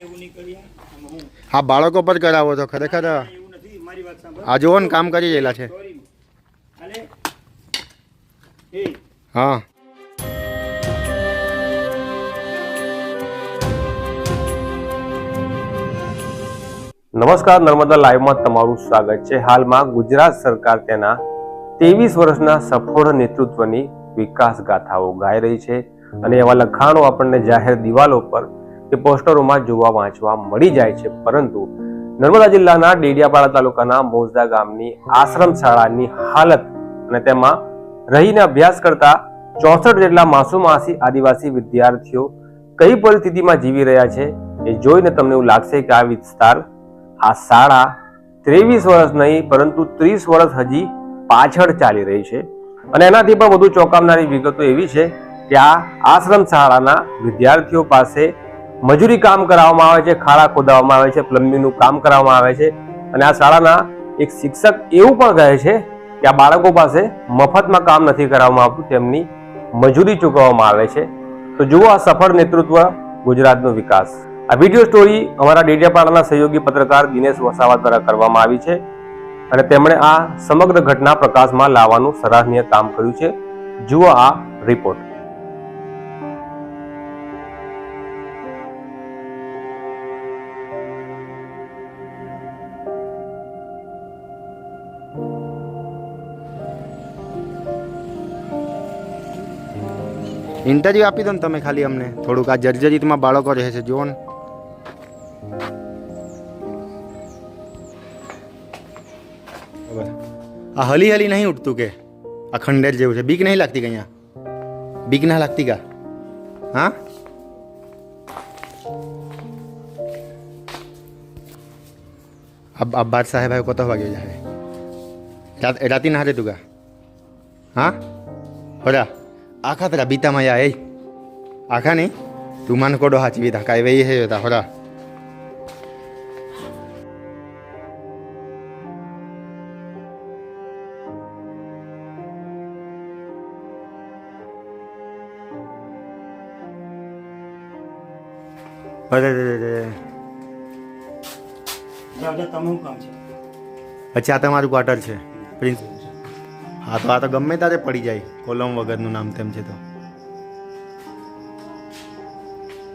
હું, બાળકો પર કરાવો તો ખરેખર. આ જુઓ ને, કામ કરી રહેલા છે. હા. નમસ્કાર, નર્મદા લાઈવમાં તમારું સ્વાગત છે. હાલમાં ગુજરાત સરકાર તેના ત્રેવીસ વર્ષના સફળ નેતૃત્વની વિકાસ ગાથાઓ ગાઈ રહી છે. અને એવા લખાણો આપણને જાહેર દિવાલો પર કે પોસ્ટરોમાં જોવા વાંચવા મળી જાય છે. પરંતુ નર્મદા જિલ્લાના ડેડિયાપાડા તાલુકાના મોજદા ગામની આશ્રમ શાળાની હાલત અને તેમાં રહીને અભ્યાસ કરતા ચોસઠ જેટલા માસુમાસી આદિવાસી વિદ્યાર્થીઓ કઈ પરિસ્થિતિમાં જીવી રહ્યા છે એ જોઈને તમને એવું લાગશે કે આ વિસ્તાર, આ શાળા ત્રેવીસ વર્ષ નહીં, પરંતુ ત્રીસ વર્ષ હજી પાછળ ચાલી રહી છે. અને એનાથી પણ વધુ ચોંકાવનારી વિગતો એવી છે કે આ આશ્રમ શાળાના વિદ્યાર્થીઓ પાસે મજૂરી કામ કરાવવામાં આવે છે, ખાડા ખોદાવવામાં આવે છે, પ્લમ્બિંગનું કામ કરાવવામાં આવે છે. અને આ શાળાના એક શિક્ષક એવું પણ કહે છે કે આ બાળકો પાસે મફતમાં કામ નથી કરાવવામાં આવતું, તેમની મજૂરી ચૂકવવામાં આવે છે. તો જુઓ આ સફળ નેતૃત્વ ગુજરાતનો વિકાસ. આ વીડિયો સ્ટોરી અમારા ડેડિયાપાડાના સહયોગી પત્રકાર દિનેશ વસાવા દ્વારા કરવામાં આવી છે. અને તેમણે આ સમગ્ર ઘટના પ્રકાશમાં લાવવાનું સરાહનીય કામ કર્યું છે. જુઓ આ રિપોર્ટ ઇન્ટરવ્યૂ આપી દો ને તમે ખાલી અમને થોડુંક આ જર્જરિતમાં બાળકો રહે છે જુઓ ને બરાબર. આ હલી હલી નહીં ઉઠતું કે આ ખંડેર જેવું છે બીક નહીં લાગતી કે અહીંયા બીક ના લાગતી કા હા अब अब बात साहेब है कत वागे जाए रात राती नहाते तुगा हाँ होरा આખા તરા બીતા યા એ. આખા નહીં તું મને કોડો હાચી બીતા કાઈ વહી હે તા હોરા. અરે અરે અરે અચ્છા તમારું ક્વાર્ટર છે. પ્રિન્સ હા તો આ તો ગમે ત્યારે પડી જાય કોલમ વગરનું નામ તેમ છે તો.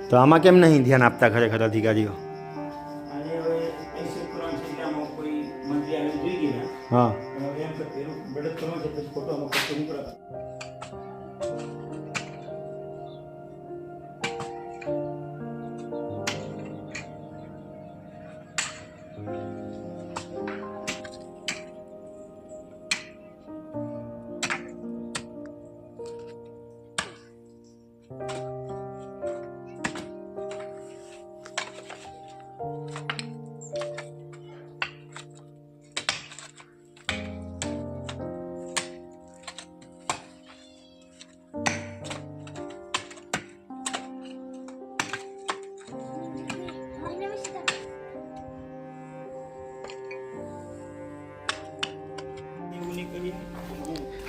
તો આમાં કેમ નહીં ધ્યાન આપતા ખરેખર અધિકારીઓ? અને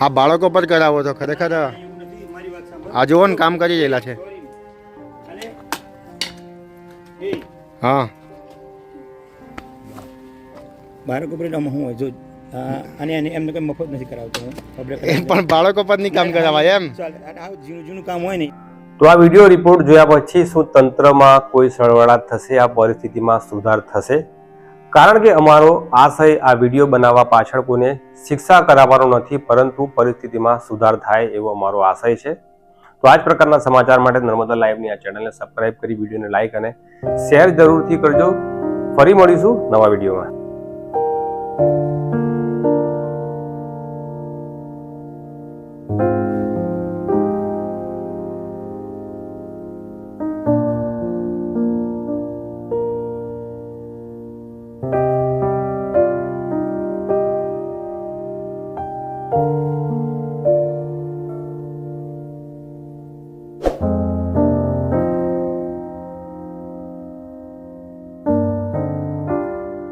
હું બાળકો પર કરાવો તો ખરેખર આ જુઓ ને કામ કરી રહેલા છે. હા. બાળકો પર આમાં હું જો અને એને એમને કંઈ મફત નથી કરાવતો હું. પણ બાળકો પર નહીં કામ કરાવાય એમ? જૂનું જૂનું કામ હોય ને. તો આ વીડિયો રિપોર્ટ જોયા પછી શું તંત્રમાં કોઈ સળવળાટ થશે? આ પરિસ્થિતિમાં સુધાર થશે? કારણ કે અમારો આશય આ વીડિયો બનાવવા પાછળ કોઈને શિક્ષા કરાવવાનો નથી, પરંતુ પરિસ્થિતિમાં સુધાર થાય એવો અમારો આશય છે. તો આ જ પ્રકારના સમાચાર માટે નર્મદા લાઈવની આ ચેનલને સબસ્ક્રાઇબ કરી, વિડીયોને લાઈક અને શેર જરૂરથી કરજો. ફરી મળીશું નવા વિડીયોમાં.